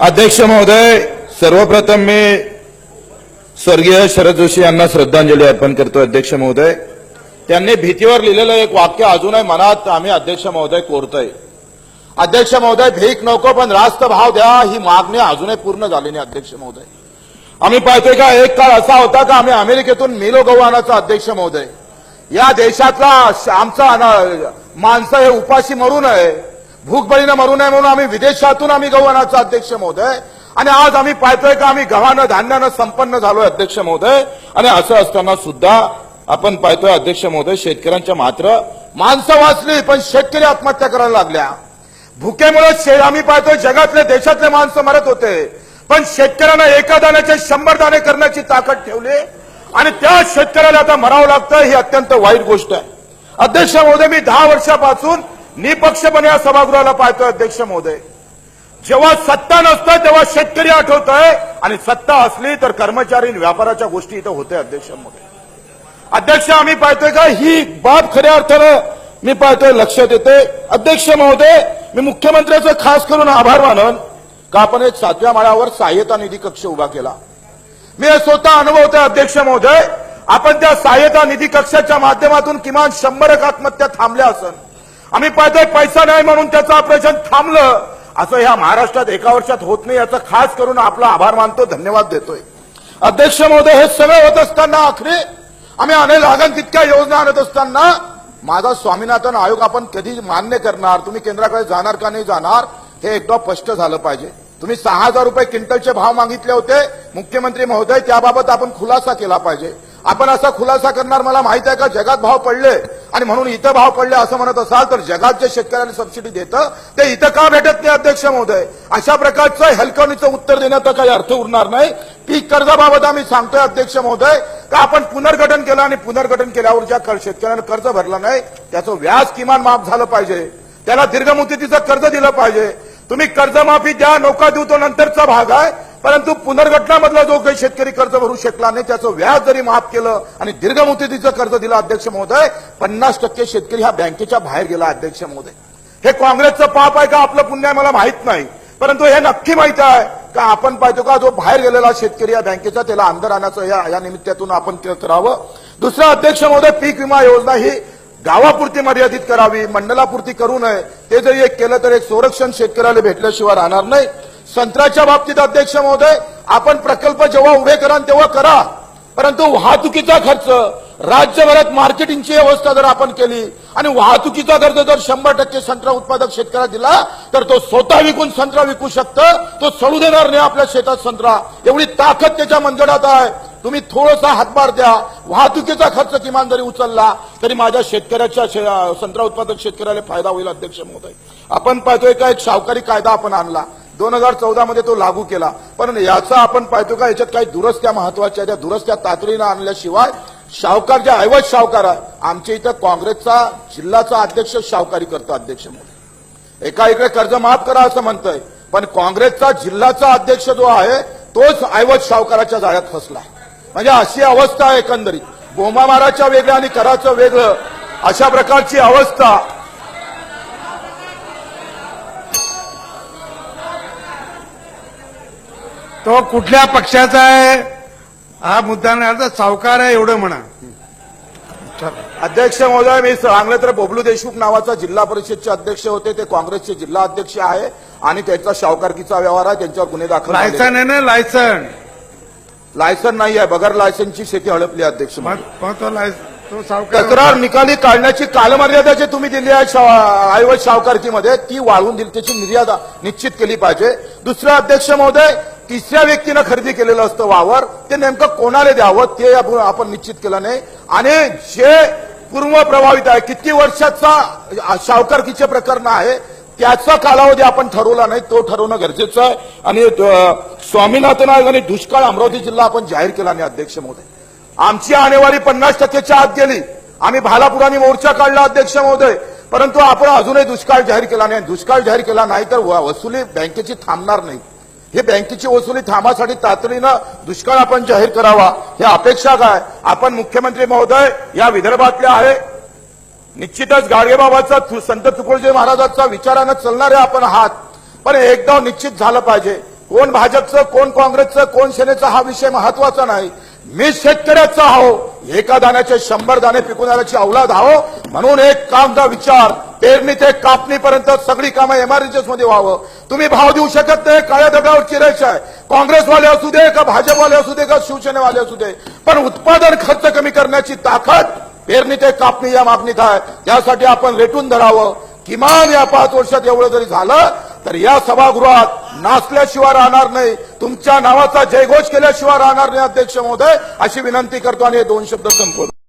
अध्यक्ष महोदय सर्वप्रथम मी स्वर्गीय शरद जोशी यांना श्रद्धांजली अर्पण करतो अध्यक्ष महोदय. त्यांनी भीतीवर लिहिलेलं एक वाक्य अजूनही मनात आम्ही अध्यक्ष महोदय कोरतोय. अध्यक्ष महोदय भीक नको पण रास्त भाव द्या ही मागणी अजूनही पूर्ण झाली नाही अध्यक्ष महोदय. आम्ही पाहतोय का एक काळ असा होता का आम्ही अमेरिकेतून मिलो गहू अध्यक्ष महोदय. या देशातला आमचा माणसं हे उपाशी मरू नये भूकबळीनं मरू नये म्हणून आम्ही विदेशातून आम्ही गहू अध्यक्ष महोदय. आणि आज आम्ही पाहतोय का? आम्ही गव्हानं धान्यानं संपन्न झालोय अध्यक्ष महोदय. आणि असं असताना सुद्धा आपण पाहतोय अध्यक्ष महोदय शेतकऱ्यांच्या मात्र माणसं वाचली पण शेतकरी आत्महत्या करायला लागल्या. भुकेमुळे शे- आम्ही पाहतोय जगातले देशातले माणसं मरत होते. पण शेतकऱ्यांना एका दाण्याचे शंभर दाणे करण्याची ताकद ठेवली. आणि त्या शेतकऱ्याला आता मरावं लागतं ही अत्यंत वाईट गोष्ट आहे. अध्यक्ष महोदय मी दहा वर्षापासून निपक्षपणे या सभागृहाला पाहतोय अध्यक्ष महोदय जेव्हा सत्ता नसतं तेव्हा शेतकरी आठवत आहे आणि सत्ता असली तर कर्मचारी व्यापाराच्या गोष्टी इथं होते अध्यक्ष महोदय अध्यक्ष आम्ही पाहतोय का? ही बाब खऱ्या अर्थानं मी पाहतोय लक्षात येते अध्यक्ष महोदय मी मुख्यमंत्र्याचं खास करून आभार मानन का आपण एक सातव्या माळावर सहाय्यता निधी कक्ष उभा केला? मी स्वतः अनुभवतोय अध्यक्ष महोदय आपण त्या सहाय्यता निधी कक्षाच्या माध्यमातून किमान शंभर एक आत्महत्या थांबल्या असन. आम्ही पाहतोय पैसा नाही म्हणून त्याचं ऑपरेशन थांबलं. असं ह्या महाराष्ट्रात एका वर्षात होत नाही याचा खास करून आपला आभार मानतो धन्यवाद देतोय. अध्यक्ष महोदय हे सगळं होत असताना आखरी आम्ही अनेक लागण तितक्या योजना आणत असताना माझा स्वामीनाथन आयोग आपण कधी मान्य करणार तुम्ही केंद्राकडे जाणार का नाही जाणार हे एकदा स्पष्ट झालं पाहिजे. तुम्ही सहा हजार रुपये क्विंटलचे भाव मागितले होते मुख्यमंत्री महोदय त्याबाबत आपण खुलासा केला पाहिजे. आपण असा खुलासा करणार मला माहीत आहे का जगात भाव पडले आणि म्हणून इथं भाव पडले असं म्हणत असाल तर जगात जे शेतकऱ्यांना सबसिडी देतं ते इथं का भेटत नाही अध्यक्ष महोदय? अशा प्रकारचं हलकवणीचं उत्तर देण्याचा काही अर्थ उरणार नाही. पीक कर्जाबाबत आम्ही सांगतोय अध्यक्ष महोदय का आपण पुनर्गठन केलं आणि पुनर्गठन केल्यावर ज्या कर- शेतकऱ्यांना कर्ज भरलं नाही त्याचं व्याज किमान माफ झालं पाहिजे. त्याला दीर्घ मुदतीचं कर्ज दिलं पाहिजे. तुम्ही कर्जमाफी द्या नौका देऊ तो नंतरचा भाग आहे. परंतु पुनर्गठनामधला जो काही शेतकरी कर्ज भरू शकला नाही त्याचं व्याज जरी माफ केलं आणि दीर्घ मुदतीचं कर्ज दिलं अध्यक्ष महोदय पन्नास टक्के शेतकरी हा बँकेच्या बाहेर गेला अध्यक्ष महोदय. हे काँग्रेसचं पाप आहे का? आपलं पुण्य आहे मला माहीत नाही. परंतु हे नक्की माहीत आहे का? आपण पाहतो का? जो बाहेर गेलेला शेतकरी या बँकेचा त्याला अंदर आणायचं या या निमित्तातून आपण करावं दुसरं अध्यक्ष महोदय पीक विमा योजना ही गावापुरती मर्यादित करावी मंडलापुरती करू नये. ते जरी एक केलं तर एक संरक्षण शेतकऱ्याला भेटल्याशिवाय राहणार नाही. संत्र्याच्या बाबतीत अध्यक्ष महोदय आपण प्रकल्प जेव्हा उभे कराल तेव्हा करा. परंतु वाहतुकीचा खर्च राज्यभरात मार्केटिंगची व्यवस्था जर आपण केली आणि वाहतुकीचा खर्च जर शंभर टक्के संत्रा उत्पादक शेतकऱ्याला दिला तर तो स्वतः विकून संत्रा विकू शकतं तो सोडू देणार नाही आपल्या शेतात संत्रा. एवढी ताकद त्याच्या मंजडात आहे. तुम्ही थोडासा हातभार द्या. वाहतुकीचा खर्च किमान जरी उचलला तरी माझ्या शेतकऱ्याच्या शे- संत्रा उत्पादक शेतकऱ्याला फायदा होईल अध्यक्ष महोदय. आपण पाहतोय का एक सावकारी कायदा आपण आणला. दोन हजार चौदा मध्ये तो लागू केला. पण याचा आपण पाहतो का याच्यात काही दुरस्त्या महत्त्वाच्या त्या दुरस्त्या तातडीनं आणल्याशिवाय शाहूकार जे ऐवज शावकार आहे आमच्या इथं काँग्रेसचा जिल्हाचा अध्यक्ष शावकारी करतो अध्यक्ष म्हणून. एका इकडे कर्ज माफ करा असं म्हणतंय पण काँग्रेसचा जिल्हाचा अध्यक्ष जो आहे तोच ऐवज शावकाराच्या जाळ्यात फसला म्हणजे अशी अवस्था आहे एकंदरीत. बोमामाराच्या वेगळं आणि कराचं वेगळं अशा प्रकारची अवस्था तो कुठल्या पक्षाचा आहे? हा मुद्दा नाही सावकार आहे एवढं म्हणा. अध्यक्ष महोदय मी सांगलं तर बबलू देशमुख नावाचा जिल्हा परिषदचे अध्यक्ष होते ते काँग्रेसचे जिल्हा अध्यक्ष आहे आणि त्यांचा शावकारकीचा व्यवहार आहे त्यांच्यावर गुन्हे दाखल. लायसन आहे ना लायसन? लायसन नाही आहे बगर लायसनची शेती हडपली आहे, अध्यक्ष तक्रार निकाली काढण्याची कालमर्यादा जी तुम्ही दिली आहे ऐवज शावकारकीमध्ये ती वाढवून दिली त्याची मर्यादा निश्चित केली पाहिजे. दुसरं अध्यक्ष महोदय तिसऱ्या व्यक्तीनं खरेदी केलेलं असतं वावर ते नेमकं कोणाला द्यावं ते आपण निश्चित केलं नाही. आणि जे पूर्व प्रभावित आहे किती वर्षाचा शावकारकीचे प्रकरण आहे त्याचा कालावधी आपण ठरवला नाही तो ठरवणं गरजेचं आहे. आणि स्वामीनाथन स्वामीनाथन आणि दुष्काळ अमरावती जिल्हा आपण जाहीर केला नाही अध्यक्ष महोदय. आमची आणेवारी पन्नास टक्केच्या आत गेली. आम्ही भालापुराने मोर्चा काढला अध्यक्ष महोदय. परंतु आपण अजूनही दुष्काळ जाहीर केला नाही. दुष्काळ जाहीर केला नाही तर वसुली बँकेची थांबणार नाही. हे बँकेची वसुली थांबासाठी तातडीनं दुष्काळ आपण जाहीर करावा. ही अपेक्षा काय? आपण मुख्यमंत्री महोदय या विदर्भातले आहे. निश्चितच गाडगेबाबाचा संत तुकडोजी महाराजांचा विचारानं चालणारे आपण आहात. पण एकदा निश्चित झालं पाहिजे. कोण भाजपचं कोण काँग्रेसचं कोण सेनेचा हा विषय महत्त्वाचा नाही. मी शेतकऱ्याचा आहो. एका दाण्याचे शंभर दाणे पिकून आल्याची अवलाद आहो. म्हणून एक कामचा विचार. पेरणी ते कापणीपर्यंत सगळी कामं एमआरएचएसमध्ये व्हावं. तुम्ही भाव देऊ शकत नाही काळ्या दगावर चिरायचं आहे. काँग्रेसवाले असू दे का भाजपवाले असू दे का शिवसेनेवाले असू दे पण उत्पादन खर्च कमी करण्याची ताकद पेरणी ते कापणी या मागणीत आहे. त्यासाठी आपण रेटून धरावं. किमान या पाच वर्षात एवढं जरी झालं तर या सभागृहात नाचल्याशिवाय राहणार नाही. तुमच्या नावाचा जयघोष केल्याशिवाय राहणार नाही अध्यक्ष महोदय. अशी विनंती करतो आणि हे दोन शब्द संपवतो.